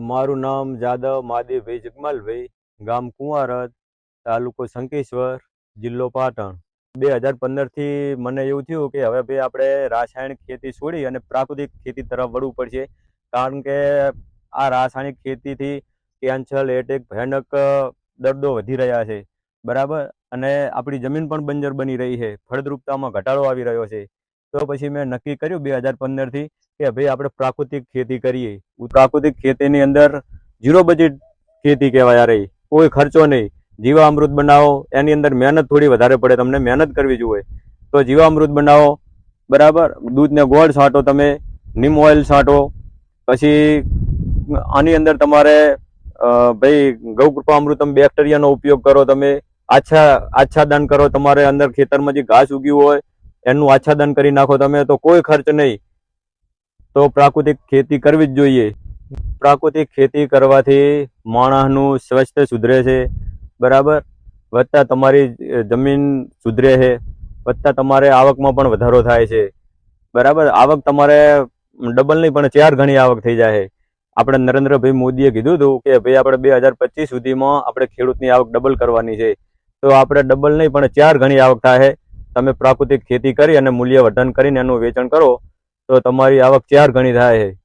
મારું નામ જાદવ મહાદેવભાઈ જગમાલભાઈ, ગામ કુંવારત તાલુકો શંકેશ્વર, જિલ્લો પાટણ. બે હજાર પંદરથી મને એવું થયું કે હવે ભાઈ આપણે રાસાયણિક ખેતી છોડી અને પ્રાકૃતિક ખેતી તરફ વળવું પડશે. કારણ કે આ રાસાયણિક ખેતીથી કેન્સર એટેક ભયાનક દર્દો વધી રહ્યા છે. બરાબર? અને આપણી જમીન પણ બંજર બની રહી છે. ફળદ્રુપતામાં ઘટાડો આવી રહ્યો છે. તો પછી મેં નક્કી કર્યું બે હજાર પંદરથી કે ભાઈ આપણે પ્રાકૃતિક ખેતી કરીએ. પ્રાકૃતિક ખેતીની અંદર ઝીરો બજેટ ખેતી કહેવાય રહી. કોઈ ખર્ચો નહીં. જીવામૃત બનાવો, એની અંદર મહેનત થોડી વધારે પડે, તમને મહેનત કરવી જોઈએ તો જીવામૃત બનાવો, બરાબર? દૂધને ગોળ છાંટો તમે, નીમ ઓઇલ છાંટો, પછી આની અંદર તમારે ભાઈ ગૌકૃપા અમૃતમ બેક્ટેરિયાનો ઉપયોગ કરો તમે, આછા આચ્છાદન કરો તમારે અંદર ખેતરમાં જે ઘાસ ઉગ્યું હોય, એનું આચ્છાદન કરી નાખો તમે, તો કોઈ ખર્ચ નહીં. તો પ્રાકૃતિક ખેતી કરવી જ જોઈએ. પ્રાકૃતિક ખેતી કરવાથી માણસનું સ્વાસ્થ્ય સુધરે છે. બરાબર? વધતા તમારી જમીન સુધરે છે. વધતા તમારે આવકમાં પણ વધારો થાય છે. બરાબર? આવક તમારે ડબલ નહીં પણ ચાર ગણી આવક થઈ જાય આપણે નરેન્દ્રભાઈ મોદીએ કીધું હતું કે ભાઈ આપણે બે હજાર પચીસ સુધીમાં આપણે ખેડૂતની આવક ડબલ કરવાની છે. તો આપણે ડબલ નહીં પણ ચાર ગણી આવક થાય તમે પ્રાકૃતિક ખેતી કરી અને મૂલ્યવર્ધન કરીને એનું વેચાણ કરો. તો તમારી આવક ચાર ગણી થાય છે.